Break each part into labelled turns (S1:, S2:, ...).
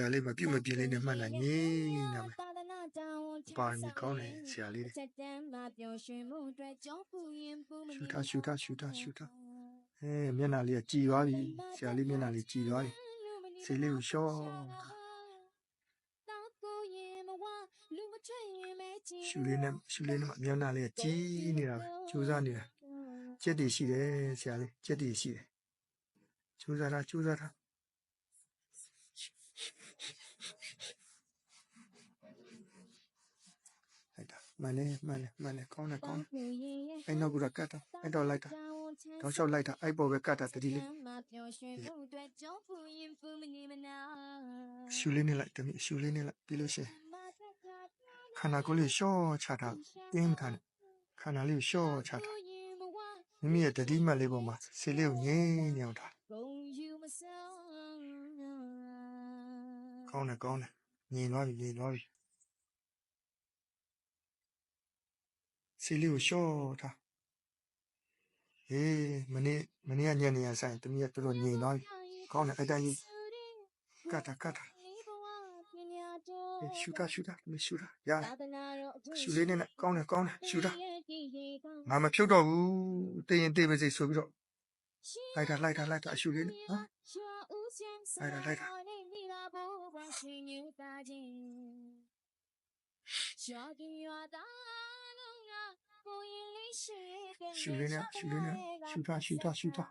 S1: ရာလေးမပြုတ်မပြင်းလေးနဲ့မှတ်နိုင်ငြိမ်းနေမယ်ပါရမီကောင်းတယ်ဆရာလေးတွေ
S2: ချက်တန်းမှာပျော်ရွှင်မှုအတွက်ကြောပူရင်ပူမ
S1: ရှူထားရှူထားရှူထားရှူထားအဲမျက်နှာလေးကကြည်သွားပြီဆရာလေးမျက်နှာလေးကြည်သွားပြီဆေးလေးကိုရှော့
S2: တောက်ကိုရင်မဝလူမထွက်ရင်မဲချင်
S1: ရှူလေးနဲ့ရှူလေးနဲ့မှမျက်နှာလေးကကြည်နေတာပဲကြိုးစားနေတာကြက်တည်ရှိတယ်ဆရာလေးကြက်တည်ရှိတယ်ကြိုးစားတာကြိုးစားတာ လိုက်တာမှန်တယ်မှန်တယ်မှန်တယ်ကောင်းတယ်ကောင်းတယ်အဲ့နောက်ကကတ်တာအဲ့တော့လိုက်တာတော့လျှောက်လိုက်တာအဲ့ပေါ်ပဲကတ်တာတတိလေး
S2: ပျော်ရွှင်မှုအတွက်ကြောပူရင်ပူမနေမနာ
S1: ရှူလေးနဲ့လိုက်တမီရှူလေးနဲ့လိုက်ပြီးလို့ရှိရင်ခန္ဓာကိုယ်လေးရှော့ချတာတင်းမထားနဲ့ခန္ဓာလေးကိုရှော့ချတာမိမိရဲ့တတိမတ်လေးပေါ်မှာဆေးလေးကိုငြိမ်းနေအောင်ထား ကောင်းတယ်ကောင်းတယ်ငြိမ်သွားပြီငြိမ်သွားပြီဆေးလေးကိုရှော့ထားဟေးမနေ့မနေ့ကညနေရဆိုင်တမီးကတော်တော်ငြိမ်သွားပြီကောင်းတယ်အဲ့တိုင်းကြီးကတ်တာကတ်တာဟေးရှူတာရှူတာတမီးရှူတာရတယ်ရှူလေးနဲ့ကောင်းတယ်ကောင်းတယ်ရှူတာငါမဖြုတ်တော့ဘူးတည်ရင်တည်ပါစေဆိုပြီးတော့လိုက်တာလိုက်တာလိုက်တာအရှူလေးနဲ့နော်လိုက်တာလိုက်တာ ရှူလေးနဲ့ရှူလေးနဲ့ရှူထားရှူထားရှူထား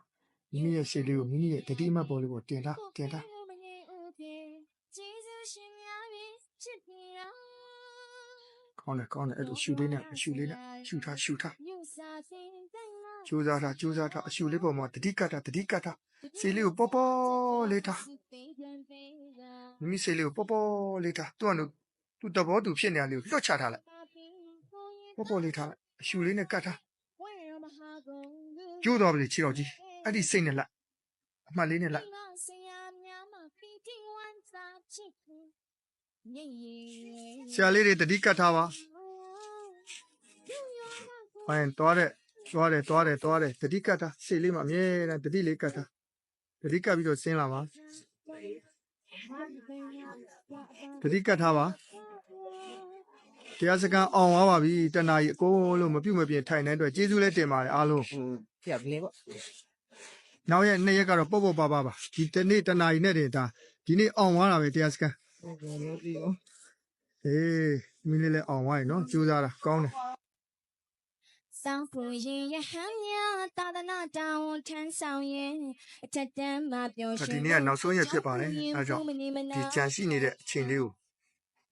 S1: မိမိရဲ့ဆေးလေးကိုမိမိရဲ့တတိမတ်ပေါ်လေးကိုတင်ထားတင်ထား
S2: ကျေးဇူးရှင်များပြီချစ်ပြီးတော့
S1: ကောင်းတယ်ကောင်းတယ်အဲ့လိုရှူလေးနဲ့အရှူလေးနဲ့ရှူထားရှူထား
S2: ယူစားစင်တိုင်းမှာ
S1: ကြိုးစားထားကြိုးစားထားအရှူလေးပေါ်မှာတတိကတ်တာတတိကတ်တာဆေးလေးကိုပေါ့ပေါ့လေးထား မိမိဆေးလေးကိုပေါ့ပေါ့လေးထားသူ့အနုသူ့တဘောသူဖြစ်နေရလေးကိုလွတ်ချထားလိုက်ပေါ့ပေါ့လေးထားလိုက်အရှူလေးနဲ့ကတ်ထားကျိုးသွားပြီခြေတော်ကြီးအဲ့ဒီစိတ်နဲ့လိုက်အမှတ်လေးနဲ့လိုက်ဆရာလေးတွေတတိကတ်ထားပါဟိုင်းသွားတဲ့သွားတယ်သွားတယ်သွားတယ်တတိကတ်ထားစိတ်လေးမှာအမြဲတမ်းတတိလေးကတ်ထားတတိကတ်ပြီးတော့ဆင်းလာပါ တတိကတ်ထားပါတရားစကန်အောင်သွားပါပြီတဏှာကြီးအကုန်လုံးမပြုတ်မပြင်းထိုင်တဲ့အတွက်ကျေးဇူးလည်းတင်ပါတယ်အားလုံး
S3: อืมပြက်ကလေးပေါ့
S1: နောက်ရက်နှစ်ရက်ကတော့ပေါ့ပေါ့ပါပါပါဒီတနေ့တဏှာကြီးနဲ့တင်ဒါဒီနေ့အောင်သွားတာပဲတရားစကန်
S3: ဟုတ်ကဲ့လို့ပြီးရော
S1: အေးမင်းလေးလည်းအောင်သွားပြီနော်ကြိုးစားတာကောင်းတယ်
S2: စောင်းပူရင်ရဟန်းများသာသနာတောင်းထမ်းဆောင်ရင်အထက်တန်းမှာပျော်ရွှင်
S1: ဒီနေ့ကနောက်ဆုံးရက်ဖြစ်ပါတယ်အဲဒါကြောင့်ဒီကြံရှိနေတဲ့အချိန်လေးကို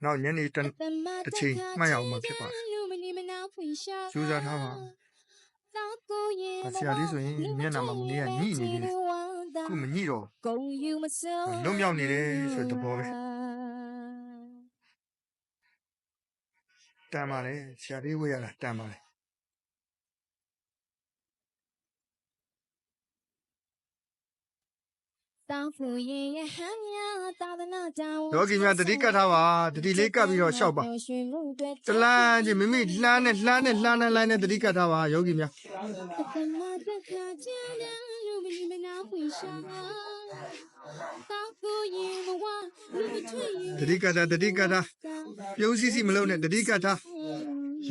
S1: နောက်ညနေတန်တစ်ချိန်မှတ်ရအောင်မှာဖြစ်ပါတယ်ကြိုးစားထားပါ။ဆရာလေးဆိုရင်မျက်နှာမှာမနေ့ကညှိနေသေးတယ်ခုမညှိတော့
S2: ဂုံယူမစုံ
S1: လွတ်မြောက်နေတယ်ဆိုတဲ့သဘောပဲတန်ပါလေဆရာလေးဝေးရတာတန်ပါလေ
S2: တောင်းပူရင်ရဟန်းများသာသနာတောင်း
S1: ယောဂီများတတိကတ်ထားပါတတိလေးကပ်ပြီးတော့ရှောက်ပါတလန်းချင်းမိမိလှမ်းနဲ့လှမ်းနဲ့လှမ်းနဲ့လိုင်းနဲ့တတိကတ်ထားပါယောဂီများ
S2: သမတခါကြတဲ့လူမင်းမနာဖွင့်ရှာတောင်းပူရင်မဝလူမထွေရင်
S1: တတိကတ်ထားတတိကတ်ထားပြုံးစီစီမလုံးနဲ့တတိကတ်ထား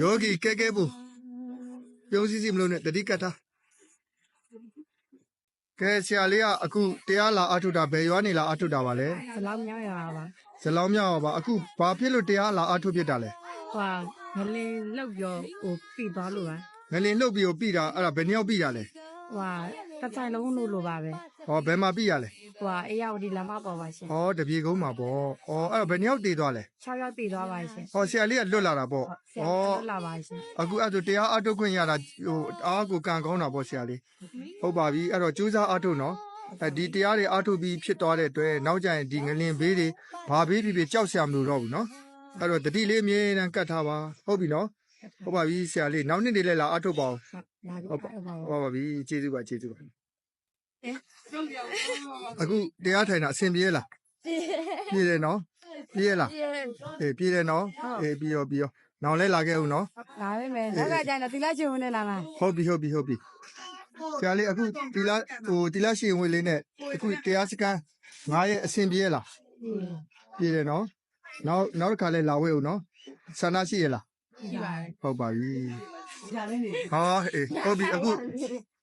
S1: ယောဂီကဲကဲဘူးပြုံးစီစီမလုံးနဲ့တတိကတ်ထား ကဲဆရာလေးကအခုတရားလာအထုတာဘယ်ရွာနေလာအထုတာပါလဲ
S3: စလောက်များရပါပါ
S1: ဇလောင်းမြောက်ပါအခုဘာဖြစ်လို့တရားလာအထုဖြစ်တာလဲ
S3: ဟွာငလင်းလောက်ရောဟိုပြီးသွားလို့ပါ
S1: ငလင်လှုပ်ပြီးကိုပြီးတာအဲ့ဒါဘယ်နှစ်ယောက်ပြီးတာလဲ
S3: ဟွာတစ်ဆိုင်လုံးလို့လို့ပါပဲ
S1: ဟောဘယ်မှာပြီးရလဲ
S3: ဟွာအေးရောက်ဒီလမ်းမပေါ်ပါရှင်
S1: ဟောတပြေကုန်းမှာပေါ့ဟောအဲ့ဒါဘယ်နှစ်ယောက်တည်သွားလဲ
S3: 6ရောက်ပြီးသွားပါရှင်
S1: ဟောဆရာလေးကလွတ်လာတာပေါ့
S3: ဆရာ
S1: ဟော
S3: လွတ်လာပါရှင်
S1: အခုအဲ့ဒါဆိုတရားအထုခွင့်ရတာဟိုအားကိုကံကောင်းတာပေါ့ဆရာလေးဟုတ်ပါပြီအဲ့တော့ကြိုးစားအထုနော်အဲဒီတရားတွေအထုပြီးဖြစ်သွားတဲ့အတွက်နောက်ကျရင်ဒီငလင်ဘေးတွေဘာဘေးဖြစ်ဖြစ်ကြောက်စရာမလိုတော့ဘူးနော်အဲ့တော့တတိလေးအမြဲတမ်းကတ်ထားပါဟုတ်ပြီနော်ဟုတ်ပါပြီဆရာလေးနောက်နေ့တွေလည်းလာအထုပါအောင်
S3: လာပြီ
S1: ဟုတ်ပါ
S3: ဟုတ်ပါ
S1: ဟုတ်ပါပြီကျေးဇူးပါကျေးဇူးပါ အခုတရားထိုင်တာအဆင်ပြေလားပြေတယ်နော်ပြေလားအေးပြေတယ်နော်အေးပြီးရောပြီးရောနောက်လဲလာခဲ့ဦးနော်
S3: လာပြီမယ်နောက်ကကျရင်တော့ဒီလိုက်ချင်ဝင်နေလာမှာ
S1: ဟုတ်ပြီဟုတ်ပြီဟုတ်ပြီဆရာလေးအခုဒီလားဟိုဒီလားရှင်ဝင်လေးနဲ့အခုတရားစကန်ငါရဲ့အဆင်ပြေလားပြည့်တယ်နော်နောက်နောက်တစ်ခါလဲလာဝဲဦးနော်ဆန္ဒရှိရလား
S3: ရှိပါတယ်
S1: ဟုတ်ပါပြီဟာအေးဟုတ်ပြီအခု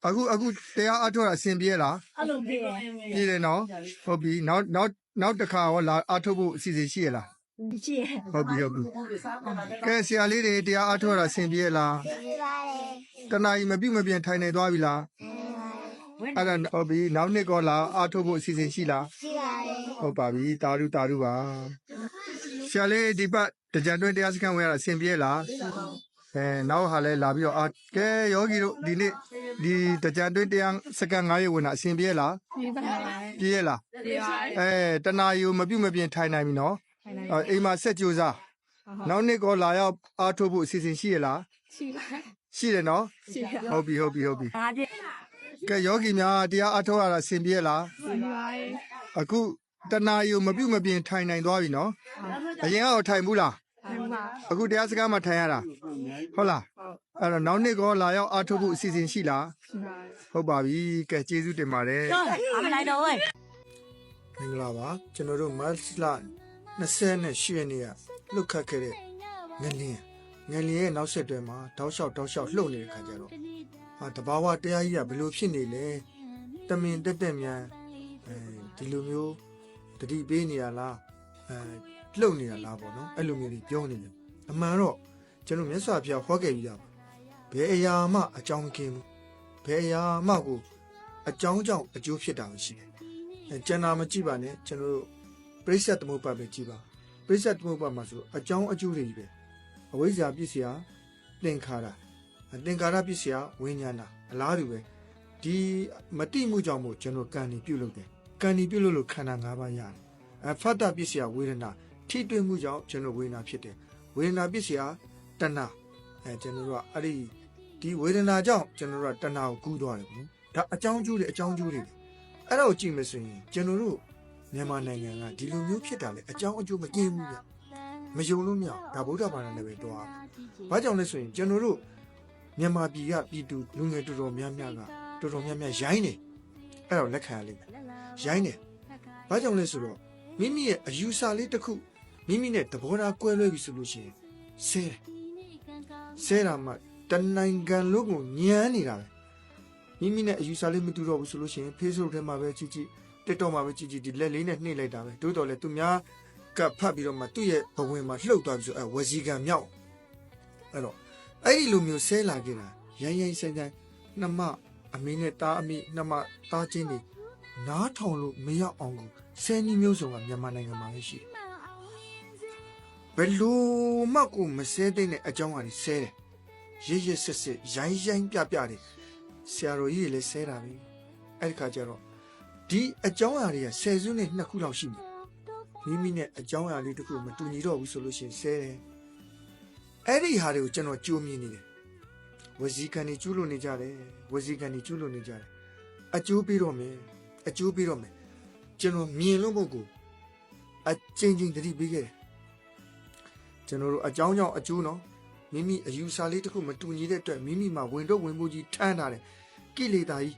S1: အခုအခုတရားအထောက်အဆင်ပြေလား
S3: အဲ့လိုပြည့်
S1: ပြေတယ်နော်ဟုတ်ပြီနောက်နောက်နောက်တစ်ခါရောလာအထုတ်ဖို့အစီအစဉ်ရှိရလား
S3: ရှိရ
S1: ဟုတ်ပြီဟုတ်ပြီကဲဆရာလေးတွေတရားအထောက်တာအဆင်ပြေလားတနာကြီးမပြုတ်မပြင်းထိုင်နေသွားပြီလားအဲ့ဒါဟုတ်ပြီနောက်နှစ်ကောလာအထုတ်ဖို့အစီအစဉ်ရှိလား
S2: ရှိပါတယ်
S1: ဟုတ်ပါပြီတာရုတာရုပါဆရာလေးဒီပတ်တကြံတွင်းတရားစခန်းဝင်ရတာအဆင်ပြေလားအဲနောက်ဟာလဲလာပြီးတော့အာကဲယောဂီတို့ဒီနေ့ ဒီတကြံတွင်းတရားစခန်း9ရက်ဝင်တာအဆင်ပြေလား
S3: ပြပါတယ်
S1: ပြေရလား
S3: ပြပါတယ်
S1: အဲတနာယူမပြုတ်မပြင်းထိုင်နိုင်ပြီနော်အဲအိမ်မှာဆက်ကြိုးစားနောက်နှစ်ကောလာရောက်အားထုတ်ဖို့အစီအစဉ်ရှိရလား
S3: ရှိပါတယ်
S1: ရှိတယ်နော်
S3: ရှိရ
S1: ဟုတ်ပြီဟုတ်ပြီဟုတ်ပြီ
S3: အားပြည့်
S1: ကဲယောဂီများတရားအားထုတ်ရတာအဆင်ပြေလား
S3: ရှိပါတယ်
S1: အခုတနာယူမပြုတ်မပြင်းထိုင်နိုင်သွားပြီနော်အရင်ကတော့ထိုင်ဘူးလား
S3: ဟုတ်ပါ
S1: အခုတရားစကားမှာထိုင်ရတာဟုတ်လား အဲ့တော့နောက်နှစ်ကောလာရောက်အားထုတ်ဖို့အစီအစဉ်ရှိလား
S3: ရှိပါတယ်
S1: ဟုတ်ပါပြီကဲကျေးဇူးတင်ပါတယ်
S3: အမနိုင်တော့ဝဲ
S1: မင်္ဂလာပါကျွန်တော်တို့မတ်လ28ရက်နေ့ကလွတ်ခတ်ခဲ့တဲ့ငလင်းငလင်းရဲ့နောက်ဆက်တွဲမှာတောက်လျှောက်တောက်လျှောက်လှုပ်နေတဲ့ခါကျတော့ဟာတဘာဝတရားကြီးကဘယ်လိုဖြစ်နေလဲတမင်တက်တက်မြန်အဲဒီလိုမျိုးတတိပေးနေရလားအဲလှုပ်နေရလားပေါ့နော်အဲ့လိုမျိုးတွေပြောနေတယ်အမှန်တော့ကျွန်တော်မြတ်စွာဘုရားဟောခဲ့ပြီးသားပါ ဘယ်အရာမှအကြောင်းမကင်းဘူးဘယ်အရာမှကိုအကြောင်းကြောင့်အကျိုးဖြစ်တာမရှိဘူးအဲကျန်တာမကြည့်ပါနဲ့ကျွန်တော်တို့ပြိဿသမုပ္ပါပဲကြည့်ပါပြိဿသမုပ္ပါမှာဆိုအကြောင်းအကျိုးတွေကြီးပဲအဝိဇ္ဇာပြည့်စရာသင်္ခါရအသင်္ခါရပြည့်စရာဝိညာဏအလားတူပဲဒီမတိမှုကြောင့်မို့ကျွန်တော်ကံနေပြုတ်လုပ်တယ်ကံနေပြုတ်လို့လို့ခန္ဓာ၅ပါးရတယ်အဖတ်တပြည့်စရာဝေဒနာထိတွေ့မှုကြောင့်ကျွန်တော်ဝေဒနာဖြစ်တယ်ဝေဒနာပြည့်စရာတဏှာအဲကျွန်တော်တို့ကအဲ့ဒီ ဒီဝေဒနာကြောင့်ကျွန်တော်တို့ကတဏှာကိုကူးသွားတယ်ကွဒါအကြောင်းကျိုးတွေအကြောင်းကျိုးတွေအဲ့ဒါကိုကြည့်မစရင်ကျွန်တော်တို့မြန်မာနိုင်ငံကဒီလိုမျိုးဖြစ်တာလေအကြောင်းအကျိုးမကျင်းဘူးဗျမယုံလို့မရဒါဗုဒ္ဓဘာသာနဲ့ပဲတွားဘာကြောင့်လဲဆိုရင်ကျွန်တော်တို့မြန်မာပြည်ကပြည်သူလူငယ်တော်တော်များများကတော်တော်များများရိုင်းနေအဲ့တော့လက်ခံရလိမ့်မယ်ရိုင်းနေဘာကြောင့်လဲဆိုတော့မိမိရဲ့အယူဆလေးတစ်ခုမိမိနဲ့သဘောထားကွဲလွဲပြီဆိုလို့ရှိရင်ဆဲတယ်ဆဲတာမှ တနိုင်ငံလုံးကိုညှမ်းနေတာပဲမိမိနဲ့အယူဆလေးမတူတော့ဘူးဆိုလို့ရှိရင် Facebook ထဲမှာပဲကြည့်ကြည့် TikTok မှာပဲကြည့်ကြည့်ဒီလက်လေးနဲ့နှိမ့်လိုက်တာပဲတိုးတော်လဲသူများကဖတ်ပြီးတော့မှသူ့ရဲ့ဘဝင်မှာလှုပ်သွားပြီဆိုအဲဝစီကံမြောက်အဲ့တော့အဲ့ဒီလိုမျိုးဆဲလာခဲ့တာရိုင်းရိုင်းဆိုင်ဆိုင်နှမအမေနဲ့တားအမေနှမတားချင်းတွေနားထောင်လို့မရအောင်ကိုဆဲနီးမျိုးစုံကမြန်မာနိုင်ငံမှာပဲရှိတယ်ဘယ်လိုမှကိုမဆဲတဲ့အကြောင်းအရာတွေဆဲတယ် ရစ်ရစ်စစ်စစ်ရိုင်းရိုင်းပြပြတယ်ဆရာတော်ကြီးတွေလည်းဆဲတာပဲအဲ့ဒီခါကျတော့ဒီအကြောင်းအရာတွေကဆယ်စုနှစ်နှစ်ခုလောက်ရှိပြီမိမိနဲ့အကြောင်းအရာလေးတစ်ခုမတူညီတော့ဘူးဆိုလို့ရှိရင်ဆဲတယ်အဲ့ဒီဟာတွေကိုကျွန်တော်ကြိုးမြင်နေတယ်ဝစီကန်တွေကျူးလို့နေကြတယ်ဝစီကန်တွေကျူးလို့နေကြတယ်အကျိုးပေးတော့မယ်အကျိုးပေးတော့မယ်ကျွန်တော်မြင်လို့မဟုတ်ဘူးအချင်းချင်းတတိပေးခဲ့တယ်ကျွန်တော်တို့အကြောင်းကြောင့်အကျိုးနော် မိမိအယူဆလေးတစ်ခုမတူညီတဲ့အတွက်မိမိမှာဝင်တော့ဝင်ဖို့ကြီးထမ်းထားတယ်ကိလေသာကြီး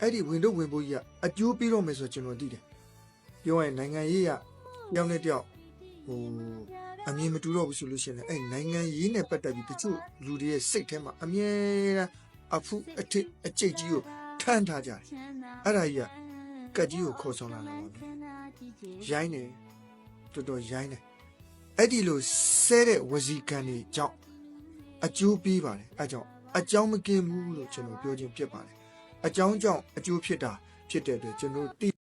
S1: အဲ့ဒီဝင်တော့ဝင်ဖို့ကြီးကအကျိုးပေးတော့မယ်ဆိုတော့ကျွန်တော်သိတယ်ပြောရင်နိုင်ငံရေးကယောက်နဲ့တယောက်ဟိုအမြင်မတူတော့ဘူးဆိုလို့ရှိရင်လည်းအဲ့နိုင်ငံရေးနဲ့ပတ်သက်ပြီးတချို့လူတွေရဲ့စိတ်ထဲမှာအမြဲတမ်းအဖုအထစ်အကျိတ်ကြီးကိုထမ်းထားကြတယ်အဲ့ဒါကြီးကကက်ကြီးကိုခေါ်ဆောင်လာတာပါပဲရိုင်းနေတော်တော်ရိုင်းနေ အဲ့ဒီလိုဆဲတဲ့ဝစီကံတွေကြောင့်အကျိုးပေးပါတယ်အဲ့ကြောင့်အကြောင်းမကင်းဘူးလို့ကျွန်တော်ပြောခြင်းဖြစ်ပါတယ်အကြောင်းကြောင့်အကျိုးဖြစ်တာဖြစ်တဲ့အတွက်ကျွန်တော်တို့သိ